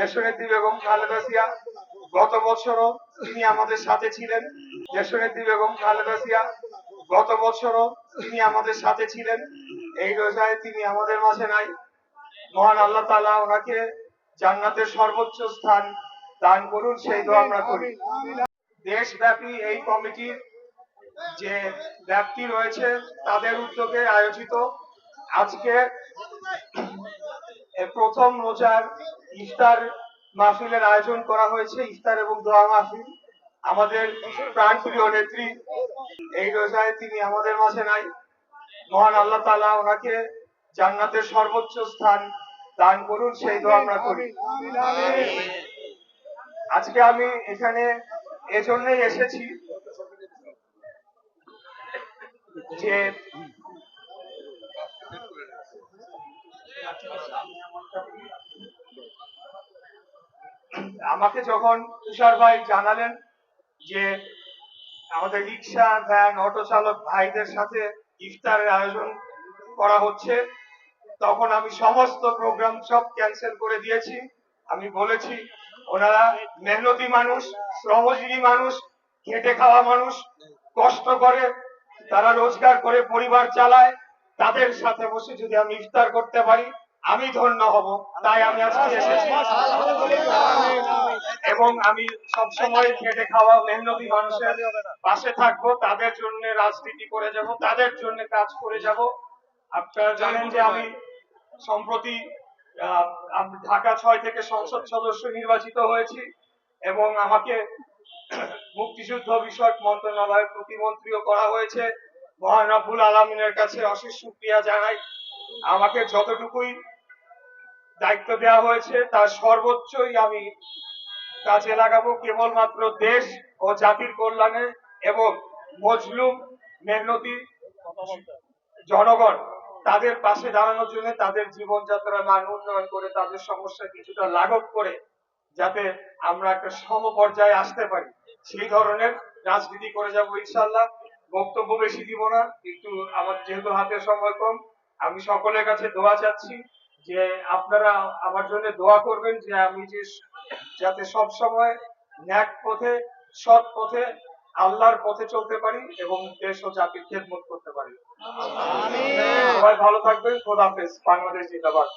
দেশনেত্রী বেগম খালেদা গত বছরও তিনি আমাদের সাথে ছিলেন। বেগম খালেদা গত বছরও তিনি আমাদের সাথে ছিলেন। এই রোজায় তিনি আমাদের মাঝে নাই। মহান আল্লাহ তাআলা ওনাকে জান্নাতের সর্বোচ্চ স্থান দান করুন, সেই দোয়া আমরা করি। দেশব্যাপী এই কমিটির যে ব্যাপ্তি রয়েছে, তাদের উদ্যোগে আয়োজিত আজকে প্রথম রোজার ইফতার মাহফিলের আয়োজন করা হয়েছে, ইফতার এবং দোয়া মাহফিল। আমাদের প্রাণপ্রিয় নেত্রী, এই রোজায় তিনি আমাদের মাঝে নাই। মহান আল্লাহ তাআলা ওনাকে জান্নাতের সর্বোচ্চ স্থান দান করুন, সেই দোয়া আমরা করি। আজকে আমি এখানে এজন্যই এসেছি যে আমাকে যখন তুষার ভাই জানালেন যে আমাদের রিক্সা, ভ্যান, অটো চালক ভাইদের সাথে ইফতারের আয়োজন করা হচ্ছে, তখন আমি সমস্ত প্রোগ্রাম সব ক্যান্সেল করে দিয়েছি। আমি বলেছি, ওনারা মেহনতি মানুষ, শ্রমজীবী মানুষ, খেটে খাওয়া মানুষ, কষ্ট করে তারা রোজগার করে পরিবার চালায়। তাদের সাথে বসে যদি আমি ইফতার করতে পারি আমি ধন্য হব। তাই আমি আজকে এসেছি। এবং আমি সবসময় খেটে খাওয়া মেহনতি মানুষের পাশে থাকব। তাদের জন্য রাজনীতি করে যাব তাদের জন্য কাজ করে যাব। আপনারা জানেন যে আমি সম্প্রতি ঢাকা ছয় থেকে সংসদ সদস্য নির্বাচিত হয়েছি এবং আমাকে মুক্তিযুদ্ধ বিষয়ক মন্ত্রণালয়ের প্রতিমন্ত্রীও করা হয়েছে। মহান রাব্বুল আলমিনের কাছে অশেষ শুক্রিয়া জানাই। আমাকে যতটুকুই দায়িত্ব দেওয়া হয়েছে, তার সর্বোচ্চই আমি কাজে লাগাবো। কেবলমাত্র দেশ ও জাতির কল্যাণে এবং মজলুম, মেহনতি জনগণ তাদের পাশে দাঁড়ানোর জন্য তাদের জীবনযাত্রার মান উন্নয়ন করে, তাদের সমস্যা কিছুটা লাঘব করে যাতে আমরা একটা সম পর্যায়ে আসতে পারি। সেই ধরনের রাজনীতি করে যাব ইনশাল্লাহ বক্তব্য বেশি দিব না একটু আমার যেহেতু হাতে সময় কম আমি সকলের কাছে দোয়া চাচ্ছি যে আপনারা আমার জন্য দোয়া করবেন যে আমি যে যাতে সব সময় ন্যাক পথে সৎ পথে আল্লাহর পথে চলতে পারি এবং দেশ ও জাতির খেদমত করতে পারি। সবাই ভালো থাকবেন খোদাফেজ বাংলাদেশ জিন্দাবাদ।